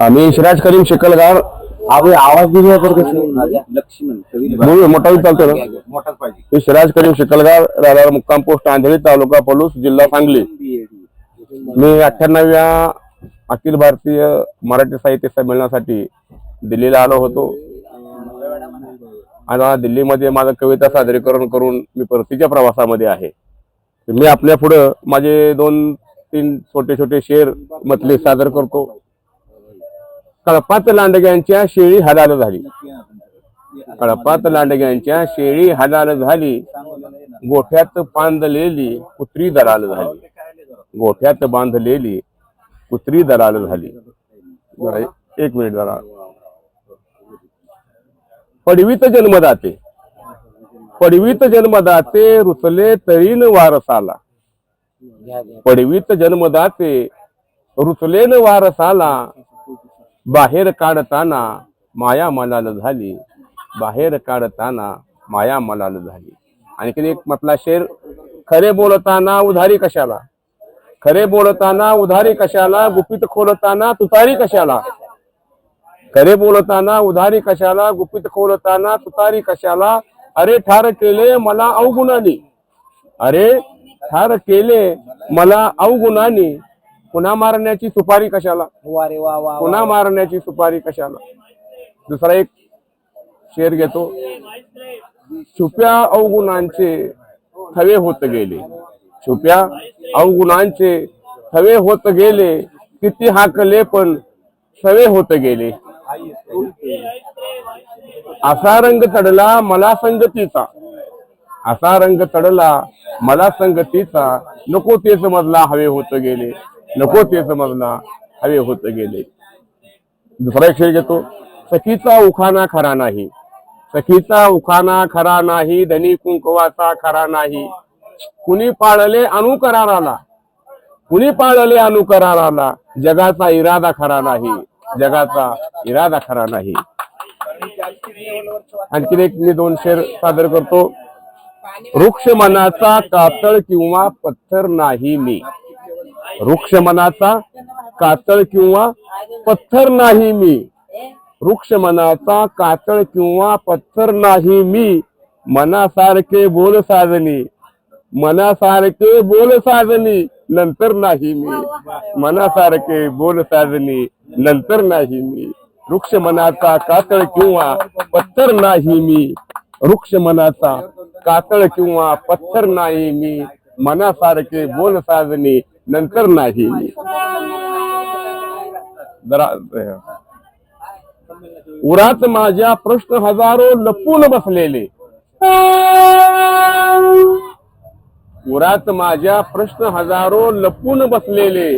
आम्ही शिराज करीम शिकलगार. आवे आवाज दिले तर लक्ष्मण बोलू मोठा चालतो ना? मोठाच पाहिजे. मी सिराज करीम शिकलगार राहणार मुक्काम पोस्ट आंधळी तालुका पलूस जिल्हा सांगली. मी अठ्ठ्याण्णव्या अखिल भारतीय मराठी साहित्य संमेलनासाठी दिल्लीला आलो होतो. आणि दिल्लीमध्ये माझं कविता सादरीकरण करून मी परतीच्या प्रवासामध्ये आहे. मी आपल्या पुढं माझे दोन तीन छोटे छोटे शेर मतले सादर करतो. कळपात लांडग्यांच्या शेळी हलाल झाली. कळपात लांडग्यांच्या शेळी हलाल झाली. गोठ्यात बांधलेली कुत्री दलाल झाली. गोठ्यात बांधलेली कुत्री दलाल झाली. एक मिनिट जरा. पडवीत जन्मदाते. पडवीत जन्मदाते रुचले तरीन वारसाला. पडवीत जन्मदाते रुचलेन वारसाला. बाहेर काढताना माया मलाल झाली. बाहेर काढताना माया मलाल झाली. आणखीन एक म्हटला शेर खरे बोलताना उधारी कशाला? खरे बोलताना उधारी कशाला? गुपित खोलताना तुतारी कशाला? खरे बोलताना उधारी कशाला? गुपित खोलताना तुतारी कशाला? अरे ठार केले मला अवगुणाली अरे ठार केले मला अवगुणानी पुन्हा मारण्याची सुपारी कशाला? पुन्हा मारण्याची सुपारी कशाला? दुसरा एक शेर घेतो. छुप्या अवगुणांचे थवे होत गेले. छुप्या अवगुणांचे थवे होत गेले किती हाकले पण सवे होत गेले. असा रंग चढला मला संगतीचा. असा रंग चढला मला संगतीचा नको ते समजला हवे होत गेले. नको ते समजला हवे होत गेले. दुसरा एक घेतो. सखीचा उखाना खरा नाही. सखीचा उखाना खरा नाही धनी कुंकवाचा खरा नाही. कुणी पाळले अनुकराराला कुणी पाळले अनुकराराला जगाचा इरादा खरा नाही. जगाचा इरादा खरा नाही. आणखीन एक मी दोन शेर सादर करतो. वृक्ष मनाचा कातळ किंवा पत्थर नाही मी. वृक्ष मनाचा कातळ किंवा पत्थर नाही मी. वृक्ष मनाचा कातळ किंवा पत्थर नाही मी. मनासारखे बोल साजनी. मनासारखे बोल साजनी नंतर नाही मी. मनासारखे बोल साजनी नंतर नाही मी. वृक्ष मनाचा कातळ किंवा पत्थर नाही मी. वृक्ष मनाचा कातळ किंवा पत्थर नाही मी मनासारखे बोल साजनी नंतर नाही. मी जरा उरात माझ्या प्रश्न हजारो लपून बसलेले. उरात माझ्या प्रश्न हजारो लपून बसलेले.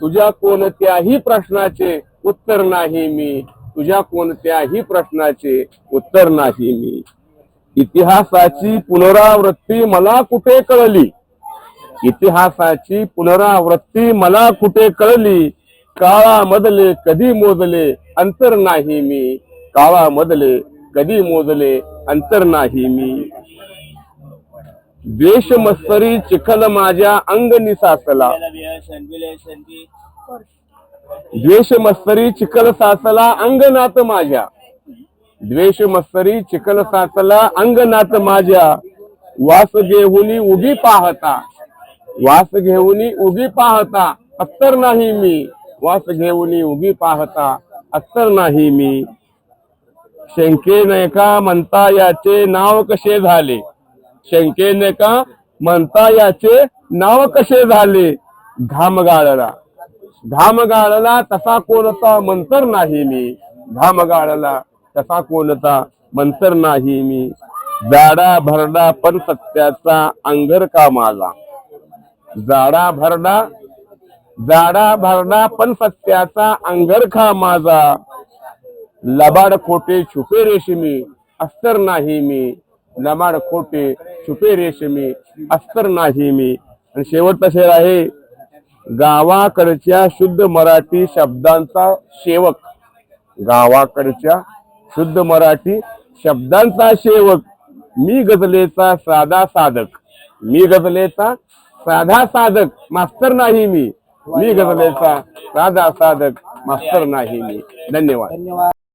तुझ्या कोणत्याही प्रश्नाचे उत्तर नाही मी. तुझ्या कोणत्याही प्रश्नाचे उत्तर नाही मी. इतिहासाची पुनरावृत्ती मला कुठे कळली? इतिहासाची पुनरावृत्ती मला कुठे कळली? काळामधले कधी मोजले अंतर नाही मी? काळामधले कधी मोजले अंतर नाही मी? द्वेष मस्तरी चिखल माझ्या अंगणी निसासला. द्वेष मस्तरी चिखल सासला अंगनात माझ्या. द्वेष मत्सरी चिखल साचला अंगनात माझ्या वास घेऊनी उगी पाहता वास घेऊनी उगी पाहता अत्तर नाही मी वास घेऊनी उगी पाहता अत्तर नाही मी शंकेने का म्हणता याचे नाव कसे झाले शंकेने का म्हणता याचे नाव कसे झाले घाम गाळला घाम गाळला तसा कोणता मंतर नाही मी घाम गाळला तसा कोणता? मंतर नाही मी. जाडा भरडा पण सत्याचा अंगर का माझा? जाडा भरडा जाडा भरडा पण सत्याचा अंगर खा माझा? लबाड खोटे छुपे रेशमी अस्तर नाही मी. लबाड खोटे छुपे रेशमी अस्तर नाही मी. आणि शेवटचा शेर आहे. गावाकडच्या शुद्ध मराठी शब्दांचा सेवक गावाकडच्या शुद्ध मराठी शब्दांचा सेवक मी गजलेचा साधा साधक. मी गजलेचा साधा साधक मास्तर नाही मी. मी गजलेचा साधा साधक मास्तर नाही मी. धन्यवाद. धन्यवाद.